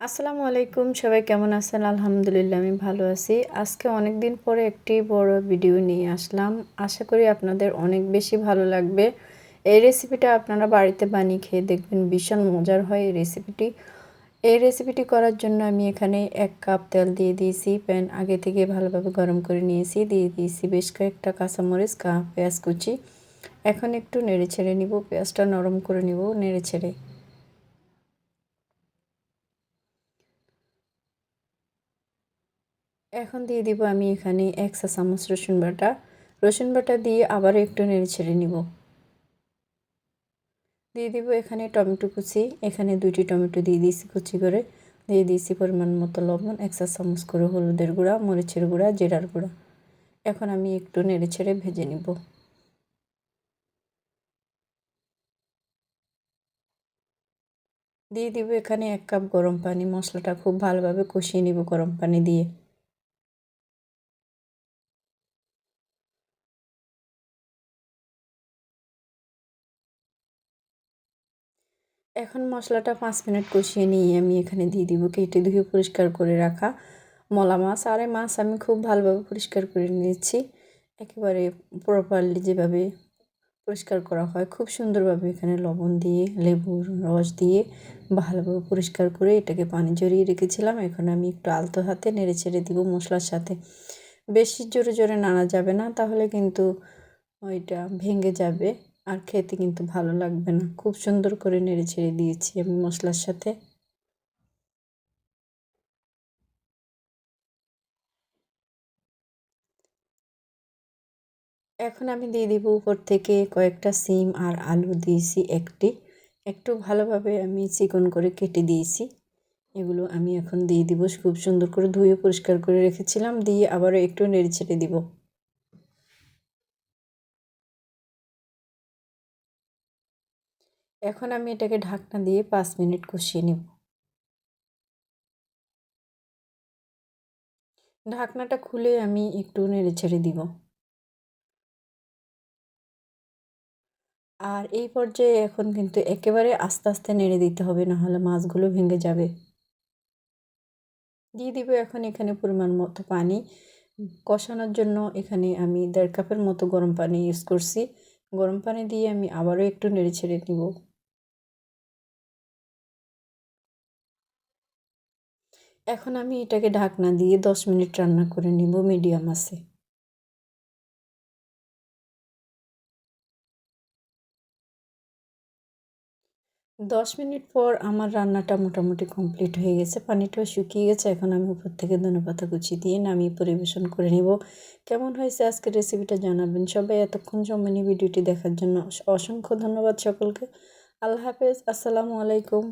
আসসালামু আলাইকুম, সবাই কেমন আছেন? আলহামদুলিল্লাহ, আমি ভালো আছি। আজকে অনেক দিন পরে একটি বড় ভিডিও নিয়ে আসলাম। আশা করি আপনাদের অনেক বেশি ভালো লাগবে। এই রেসিপিটা আপনারা বাড়িতে বানিয়ে খেয়ে দেখবেন, ভীষণ মজার হয় এই রেসিপিটি। এই রেসিপিটি করার জন্য আমি এখানে এক কাপ তেল দিয়ে দিয়েছি, প্যান আগে থেকে ভালোভাবে গরম করে নিয়েছি। দিয়ে দিয়েছি বেশ কয়েকটা কাঁচামরিচ কা পেঁয়াজ কুচি। এখন একটু নেড়ে ছেড়ে নিব, পেঁয়াজটা নরম করে নিব, নেড়ে ছেড়ে। এখন দিয়ে দিব আমি এখানে এক চা চামচ রসুন বাটা। রসুন বাটা দিয়ে আবার একটু নেড়ে ছেড়ে নিব। দিয়ে দিব এখানে টমেটো কুচি, এখানে দুইটি টমেটো দিয়ে দিয়েছি কুচি করে। দিয়ে দিয়েছি পরিমাণ মতো লবণ এক চা চামচ করে হলুদের গুঁড়া, মরিচের গুঁড়া, জিরার গুঁড়া। এখন আমি একটু নেড়ে ছেড়ে ভেজে নিব। দিয়ে দিব এখানে এক কাপ গরম পানি, মশলাটা খুব ভালোভাবে কষিয়ে নিব গরম পানি দিয়ে। এখন মশলাটা পাঁচ মিনিট কষিয়ে নিয়ে আমি এখানে দিয়ে দিব কেটে ধুয়ে পরিষ্কার করে রাখা মলা মাছ। আর এই মাছ আমি খুব ভালোভাবে পরিষ্কার করে নিয়েছি। একেবারে প্রপারলি যেভাবে পরিষ্কার করা হয়, খুব সুন্দরভাবে এখানে লবণ দিয়ে, লেবুর রস দিয়ে ভালোভাবে পরিষ্কার করে এটাকে পানি জড়িয়ে রেখেছিলাম। এখন আমি একটু আলতো হাতে নেড়ে ছেড়ে দিব মশলার সাথে। বেশি জোরে জোরে নাড়া যাবে না, তাহলে কিন্তু ওইটা ভেঙে যাবে। আর খেতে কিন্তু ভালো লাগবে না। খুব সুন্দর করে নেড়ে ছেড়ে দিয়েছি আমি মশলার সাথে। এখন আমি দিয়ে দিব উপর থেকে কয়েকটা সিম আর আলু দিয়েছি একটি। একটু ভালোভাবে আমি চিকন করে কেটে দিয়েছি। এগুলো আমি এখন দিয়ে দিব। খুব সুন্দর করে ধুয়ে পরিষ্কার করে রেখেছিলাম। দিয়ে আবারও একটু নেড়ে ছেড়ে দিব। এখন আমি এটাকে ঢাকনা দিয়ে পাঁচ মিনিট কষিয়ে নেব। ঢাকনাটা খুলে আমি একটু নেড়ে ছেড়ে দিব। আর এই পর্যায়ে এখন কিন্তু একেবারে আস্তে আস্তে নেড়ে দিতে হবে, নাহলে মাছগুলো ভেঙে যাবে। দিয়ে দিব এখন এখানে পরিমাণ মতো পানি। কষানোর জন্য এখানে আমি দেড় কাপের মতো গরম পানি ইউজ করছি। গরম পানি দিয়ে আমি আবারও একটু নেড়ে ছেড়ে নিব। এখন আমি এটাকে ঢাকনা দিয়ে দশ মিনিট রান্না করে নিব, মিডিয়াম আছে। দশ মিনিট পর আমার রান্নাটা মোটামুটি কমপ্লিট হয়ে গেছে পানিটাও শুকিয়ে গেছে, এখন আমি উপর থেকে ধনে পাতা কুচি দিয়ে নামিয়ে পরিবেশন করে নেব। কেমন হয়েছে আজকের রেসিপিটা জানাবেন সবাই। এতক্ষণ সময় ভিডিওটি দেখার জন্য অসংখ্য ধন্যবাদ সকলকে। আল্লাহ হাফেজ, আসসালামু আলাইকুম।